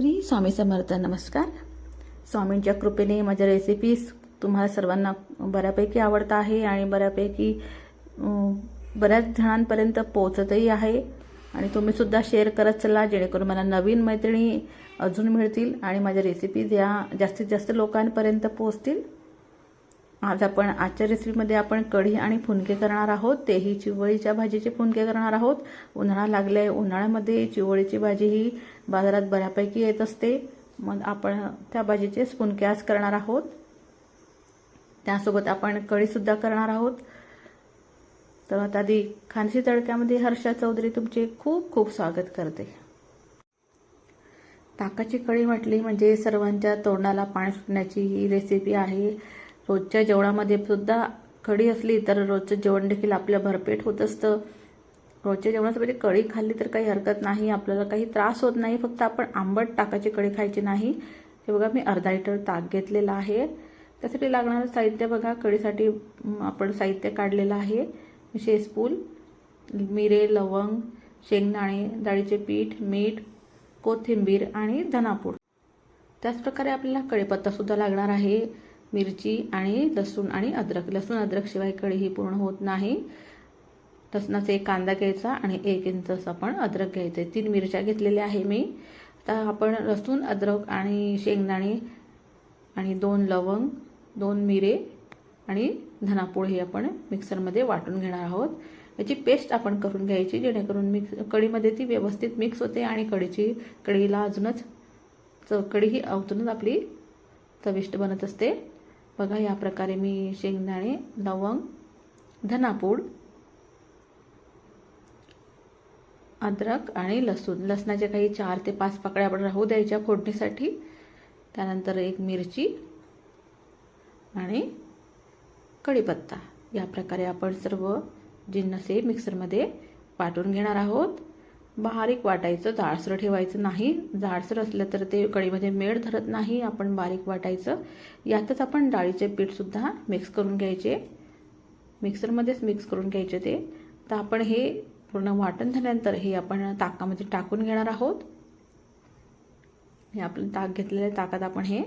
श्री स्वामी समर्थ नमस्कार. स्वामींच्या कृपेने माझ्या रेसिपीज तुम्हाला सर्वांना बऱ्यापैकी आवडत आहे आणि बऱ्यापैकी बऱ्याच जणांपर्यंत पोहोचतही आहे. आणि तुम्ही सुद्धा शेअर करत चला जेणेकरून मला नवीन मैत्रिणी अजून मिळतील आणि माझ्या रेसिपीज या जास्तीत जास्त लोकांपर्यंत पोहोचतील. आज आपण आजच्या रेसिपीमध्ये आपण कढी आणि फुनके करणार आहोत. तेही चिवळीच्या भाजीचे फुनके करणार आहोत. उन्हाळा लागले उन्हाळ्यामध्ये चिवळीची भाजी ही बाजारात बऱ्यापैकी येत असते. मग आपण त्या भाजीचेच फुनके आज करणार आहोत. त्यासोबत आपण कढीसुद्धा करणार आहोत. तर आता आधी खानसी तडक्यामध्ये हर्षा चौधरी तुमचे खूप खूप स्वागत करते. ताकाची कढी म्हटली म्हणजे सर्वांच्या तोंडाला पाणी सुटण्याची ही रेसिपी आहे. रोजच्या जेवणामध्ये सुद्धा कढी असली तर रोजचं जेवण देखील आपलं भरपेट होत असतं. रोजच्या जेवणासाठी कढी खाल्ली तर काही हरकत नाही आपल्याला काही त्रास होत नाही फक्त आपण आंबट टाकायची कढी खायची नाही. हे बघा मी अर्धा लिटर ताक घेतलेला आहे. त्यासाठी लागणारं साहित्य बघा कढीसाठी आपण साहित्य काढलेलं आहे. शेसपूल मिरे लवंग शेंगदाणे डाळीचे पीठ मीठ कोथिंबीर आणि धनापूड. त्याचप्रकारे आपल्याला कढीपत्तासुद्धा लागणार आहे. मिरची आणि लसूण आणि अद्रक. लसूण अद्रक शिवाय कढी ही पूर्ण होत नाही. लसणाचा एक कांदा घ्यायचा आणि एक इंच आपण अद्रक घ्यायचं तीन मिरच्या घेतलेल्या आहे मी. आता आपण लसूण अद्रक आणि शेंगदाणे आणि दोन लवंग दोन मिरे आणि धनापूळ हे आपण मिक्सरमध्ये वाटून घेणार आहोत. याची पेस्ट आपण करून घ्यायची जेणेकरून मिक्स कढीमध्ये ती व्यवस्थित मिक्स होते आणि कढीची कढीला अजूनच च कढी ही अजूनच आपली चविष्ट बनत असते. बघा या प्रकारे मी शेंगदाणे लवंग धनापूड अद्रक आणि लसूण लसणाच्या काही चार ते पाच पाकळ्या आपण राहू द्यायच्या फोडणीसाठी. त्यानंतर एक मिरची आणि कढीपत्ता. या प्रकारे आपण सर्व जिन्नसे मिक्सरमध्ये वाटून घेणार आहोत. बारीक वाटायचं जाडसर ठेवायचं नाही. जाडसर असलं तर ते कढीमध्ये मेळ धरत नाही. आपण बारीक वाटायचं. यातच आपण डाळीचे पीठसुद्धा मिक्स करून घ्यायचे. मिक्सरमध्येच मिक्स करून घ्यायचे ते. तर आपण हे पूर्ण वाटण झाल्यानंतर हे आपण ताकामध्ये टाकून घेणार आहोत. हे आपलं ताक घेतलेल्या ताकात आपण हे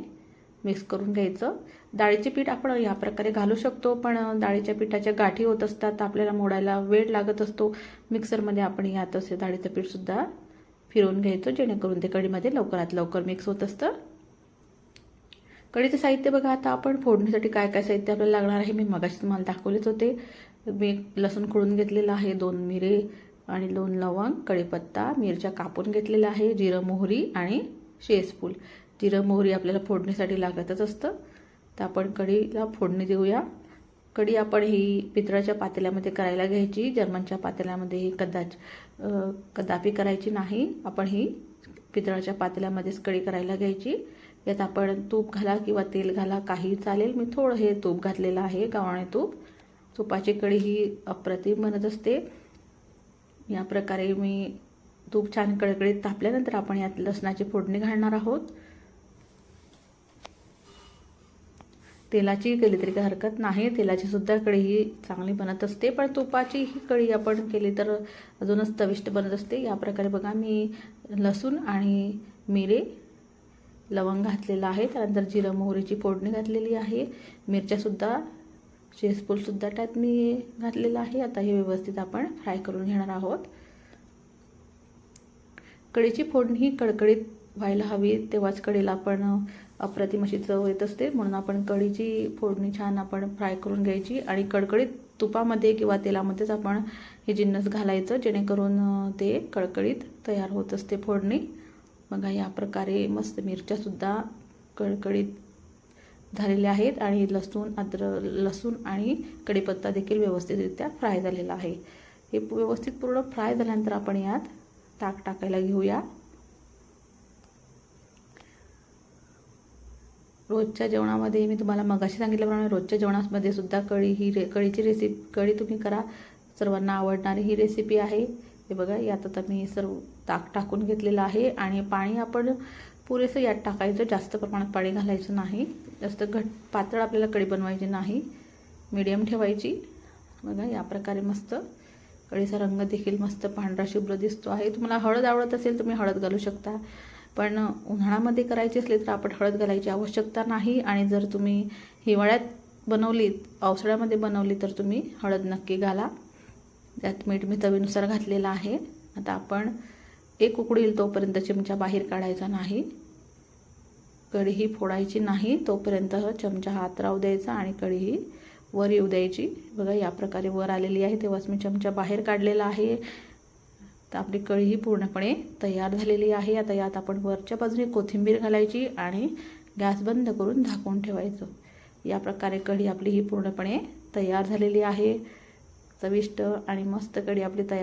मिक्स करून घ्यायचं. डाळीचे पीठ आपण या प्रकारे घालू शकतो पण डाळीच्या पिठाच्या गाठी होत असतात आपल्याला मोडायला वेळ लागत असतो. मिक्सरमध्ये आपण यातच असे डाळीचं पीठसुद्धा फिरवून घ्यायचं जेणेकरून ते कढीमध्ये लवकरात लवकर मिक्स होत असतं. कढीचं साहित्य बघा आता आपण फोडणीसाठी काय काय साहित्य आपल्याला लागणार आहे मी मगाशी तुम्हाला दाखवलेच होते. मी लसूण खोडून घेतलेलं आहे दोन मिरे आणि दोन लवंग कढीपत्ता मिरच्या कापून घेतलेल्या आहे जिरं मोहरी आणि शेजफूल जिरं मोहरी आपल्याला फोडणीसाठी लागतच असतं. तर आपण कढीला फोडणी देऊया. कढी आपण ही पितळाच्या पातेल्यामध्ये करायला घ्यायची. जर्मनच्या पातेल्यामध्ये ही कदाच कदापि करायची नाही. आपण ही पितळाच्या पातेल्यामध्येच कढी करायला घ्यायची. यात आपण तूप घाला किंवा तेल घाला काही चालेल. मी थोडं हे तूप घातलेलं आहे गावाने तूप. तुपाची कढी ही अप्रतिम बनत असते. या प्रकारे मी तूप छान कडकडीत तापल्यानंतर आपण यात लसणाची फोडणी घालणार आहोत. तेलाची केली तरी काही हरकत नाही. तेलाची सुद्धा कढी ही चांगली बनत असते पण तुपाची ही कढी आपण केली तर अजूनच चविष्ट बनत असते. या प्रकारे बघा मी लसूण आणि मिरे लवंग घातलेलं आहे. त्यानंतर जिरं मोहरीची फोडणी घातलेली आहे. मिरच्यासुद्धा शेजपूलसुद्धा त्यात मी घातलेलं आहे. आता हे व्यवस्थित आपण फ्राय करून घेणार आहोत. कढीची फोडणी ही कडकडीत व्हायला हवी तेव्हाच कढीला आपण अप्रतिम अशी चव येत असते. म्हणून आपण कढीची फोडणी छान आपण फ्राय करून घ्यायची आणि कडकडीत तुपामध्ये किंवा तेलामध्येच आपण हे जिन्नस घालायचं जेणेकरून ते कडकडीत तयार होत असते फोडणी. बघा या प्रकारे मस्त मिरच्यासुद्धा कडकडीत झालेल्या आहेत आणि लसूण अद्र लसूण आणि कढीपत्ता देखील व्यवस्थितरित्या फ्राय झालेला आहे. हे व्यवस्थित पूर्ण फ्राय झाल्यानंतर आपण यात ताक टाकायला घेऊया. रोजच्या जेवणामध्ये मी तुम्हाला मगाशी सांगितल्याप्रमाणे रोजच्या जेवणामध्ये सुद्धा कढी ही रे कढीची रेसिपी कढी तुम्ही करा. सर्वांना आवडणारी ही रेसिपी आहे. हे बघा यात आता मी सर्व ताक टाकून घेतलेलं आहे आणि पाणी आपण पुरेसं यात टाकायचं. जास्त प्रमाणात पाणी घालायचं नाही. जास्त घट पातळ आपल्याला कढी बनवायची नाही. मीडियम ठेवायची. बघा या प्रकारे मस्त कढीचा रंग देखील मस्त पांढरा शुभ्र दिसतो आहे. तुम्हाला हळद आवडत असेल तुम्ही हळद घालू शकता. पण उन्हाळ्यामध्ये करायची असली तर आपण हळद घालायची आवश्यकता नाही. आणि जर तुम्ही हिवाळ्यात बनवली पावसाळ्यामध्ये बनवली तर तुम्ही हळद नक्की घाला. त्यात मीठ मी चवीनुसार घातलेलं आहे. आता आपण एक उकडी येईल तोपर्यंत चिमचा बाहेर काढायचा नाही. कढी फोडायची नाही तोपर्यंत चमचा हात राहू द्यायचा आणि कढीही वर येऊ द्यायची. बघा या प्रकारे वर आलेली आहे. तेव्हाच मी चमचा बाहेर काढलेला आहे. तर आपली कढी ही पूर्णपणे तयार झालेली आहे. आता यात आपण वरच्या बाजूने कोथिंबीर घालायची आणि गॅस बंद करून झाकून ठेवायचं. या प्रकारे कढी आपली ही पूर्णपणे तयार झालेली आहे. चविष्ट आणि मस्त कढी आपली तयार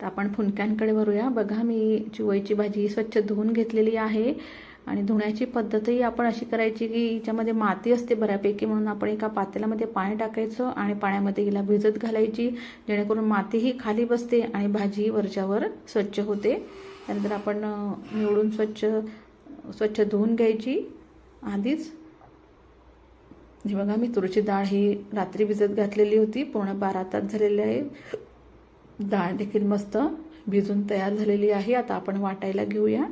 तर आपण फुनक्यांकडे वरूया. बघा मी चिवईची भाजी स्वच्छ धुवून घेतलेली आहे. आणि धुण्याची पद्धतही आपण अशी करायची की याच्यामध्ये माती असते बऱ्यापैकी म्हणून आपण एका पातेल्यामध्ये पाणी टाकायचं आणि पाण्यामध्ये हिला भिजत घालायची जेणेकरून मातीही खाली बसते आणि भाजीही वरच्यावर स्वच्छ होते. त्यानंतर आपण निवडून स्वच्छ स्वच्छ धुवून घ्यायची आधीच. हे बघा मी तुरीची डाळ ही रात्री भिजत घातलेली होती पूर्ण बारा तास झालेली आहे. डाळ देखील मस्त भिजून तयार झालेली आहे. आता आपण वाटायला घेऊया.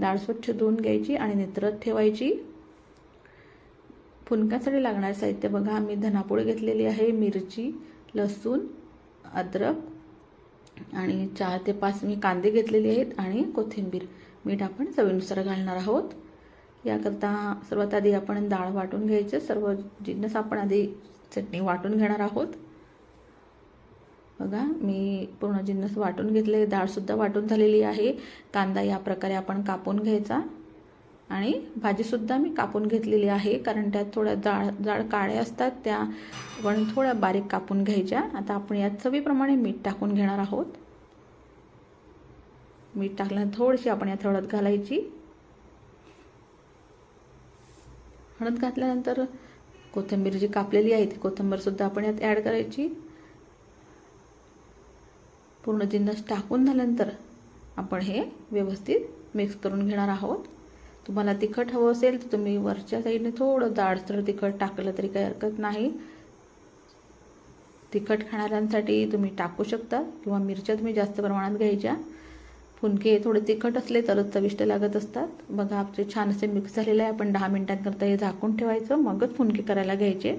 डाळ स्वच्छ धुवून घ्यायची आणि नित्रत ठेवायची. फुनक्यासाठी लागणारे साहित्य बघा. आम्ही धनापूळ घेतलेली आहे मिरची लसूण अद्रक आणि चार ते पाच मी कांदे घेतलेले आहेत आणि कोथिंबीर. मीठ आपण चवीनुसार घालणार आहोत. याकरता सर्वात आधी आपण डाळ वाटून घ्यायचं. सर्व जिन्नस आपण आधी चटणी वाटून घेणार आहोत. बघा मी पूर्ण जिन्नस वाटून घेतले डाळसुद्धा वाटून झालेली आहे. कांदा या प्रकारे आपण कापून घ्यायचा. आणि भाजीसुद्धा मी कापून घेतलेली आहे कारण त्यात थोड्या जाळ जाळ काळ्या असतात त्या पण थोड्या बारीक कापून घ्यायच्या. आता आपण यात चवीप्रमाणे मीठ टाकून घेणार आहोत. मीठ टाकल्यानंतर थोडीशी आपण यात हळद घालायची. हळद घातल्यानंतर कोथिंबीर जी कापलेली आहे ती कोथिंबीरसुद्धा आपण यात ॲड करायची. पूर्ण जिन्नस टाकून झाल्यानंतर आपण हे व्यवस्थित मिक्स करून घेणार आहोत. तुम्हाला तिखट हवं असेल तर तुम्ही वरच्या साईडने थोडं जाडसर तिखट टाकलं तरी काही हरकत नाही. तिखट खाणाऱ्यांसाठी तुम्ही टाकू शकता किंवा मिरच्या तुम्ही जास्त प्रमाणात घ्यायच्या. फुनके थोडे तिखट असले तरच चविष्ट लागत असतात. बघा आपले छान असे मिक्स झालेले आहे. आपण दहा मिनिटांकरता हे झाकून ठेवायचं. मगच फुनके करायला घ्यायचे.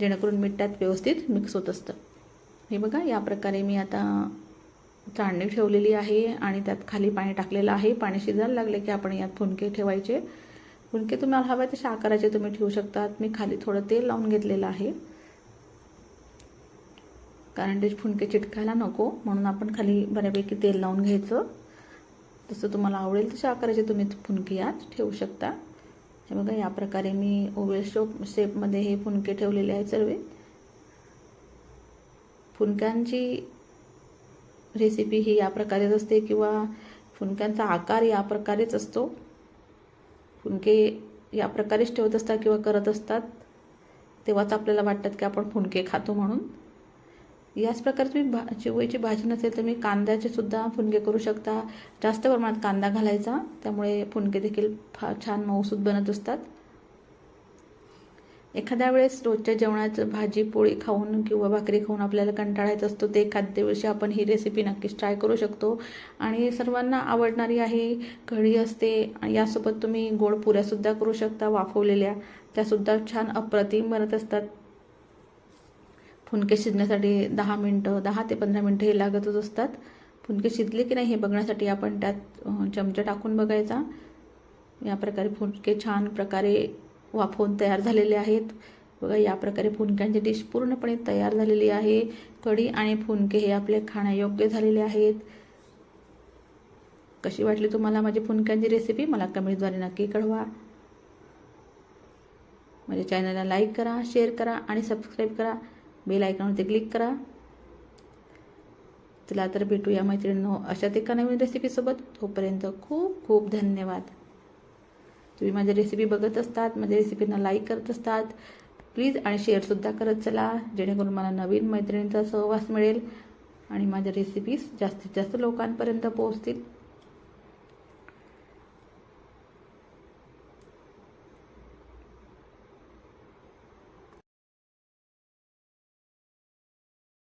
जेणेकरून मीठ त्यात व्यवस्थित मिक्स होत असतं. हे बघा या प्रकारे मी आता चाळणी ठेवलेली आहे आणि त्यात खाली पाणी टाकलेलं आहे. पाणी शिजायला लागले की आपण यात फुनके ठेवायचे. फुनके तुम्हाला हवे तसे आकाराचे तुम्ही ठेवू शकतात. मी खाली थोडं तेल लावून घेतलेलं आहे. कारण ते फुनके चिटकायला नको म्हणून आपण खाली बऱ्यापैकी तेल लावून घ्यायचं. तसं तुम्हाला आवडेल तशा आकाराचे तुम्ही फुनके यात ठेवू शकता. हे बघा या प्रकारे मी ओवेल शोप शेपमध्ये हे फुनके ठेवलेले आहेत सर्व. फुनक्यांची रेसिपी ही या प्रकारेच असते किंवा फुनक्यांचा आकार या प्रकारेच असतो. फुनके या प्रकारेच ठेवत असतात किंवा करत असतात तेव्हाच आपल्याला वाटतात की आपण फुनके खातो म्हणून. याच प्रकारे तुम्ही भा चिवईची भाजी नसेल तर मी कांद्याचे सुद्धा फुनके करू शकता. जास्त प्रमाणात कांदा घालायचा त्यामुळे फुनके देखील फार छान मऊसूद बनत असतात. एखाद्या वेळेस रोजच्या जेवणाचं भाजी पोळी खाऊन किंवा भाकरी खाऊन आपल्याला कंटाळायचं असतो ते एखाद्या आपण ही रेसिपी नक्कीच ट्राय करू शकतो. आणि सर्वांना आवडणारी आहे कढी असते. यासोबत तुम्ही गोड पुऱ्यासुद्धा करू शकता वाफवलेल्या. त्यासुद्धा छान अप्रतिम बनत असतात. फुनके शिजण्यासाठी दहा मिनटं दहा ते पंधरा मिनटं हे लागतच असतात. फुनके शिजले की नाही हे बघण्यासाठी आपण त्यात चमचा टाकून बघायचा. या प्रकारे फुनके छान प्रकारे वाफवून तयार झालेले आहेत. बघा या प्रकारे फुनक्यांची डिश पूर्णपणे तयार झालेली आहे. कढी आणि फुनके हे आपले खाण्यायोग्य झालेले आहेत. कशी वाटली तुम्हाला माझी फुनक्यांची रेसिपी मला कमेंटद्वारे नक्की कळवा. माझ्या चॅनलला लाईक करा शेअर करा आणि सबस्क्राईब करा. बेल आयकॉनवरती क्लिक करा. चला तर भेटूया मैत्रिणींनो अशाच एका नवीन रेसिपीसोबत तोपर्यंत खूप खूप धन्यवाद. तुम्ही माझ्या रेसिपी बघत असतात माझ्या रेसिपींना लाईक करत असतात. प्लीज आणि शेअरसुद्धा करत चला जेणेकरून मला नवीन मैत्रिणींचा सहवास मिळेल आणि माझ्या रेसिपीज जास्तीत जास्त लोकांपर्यंत पोहोचतील.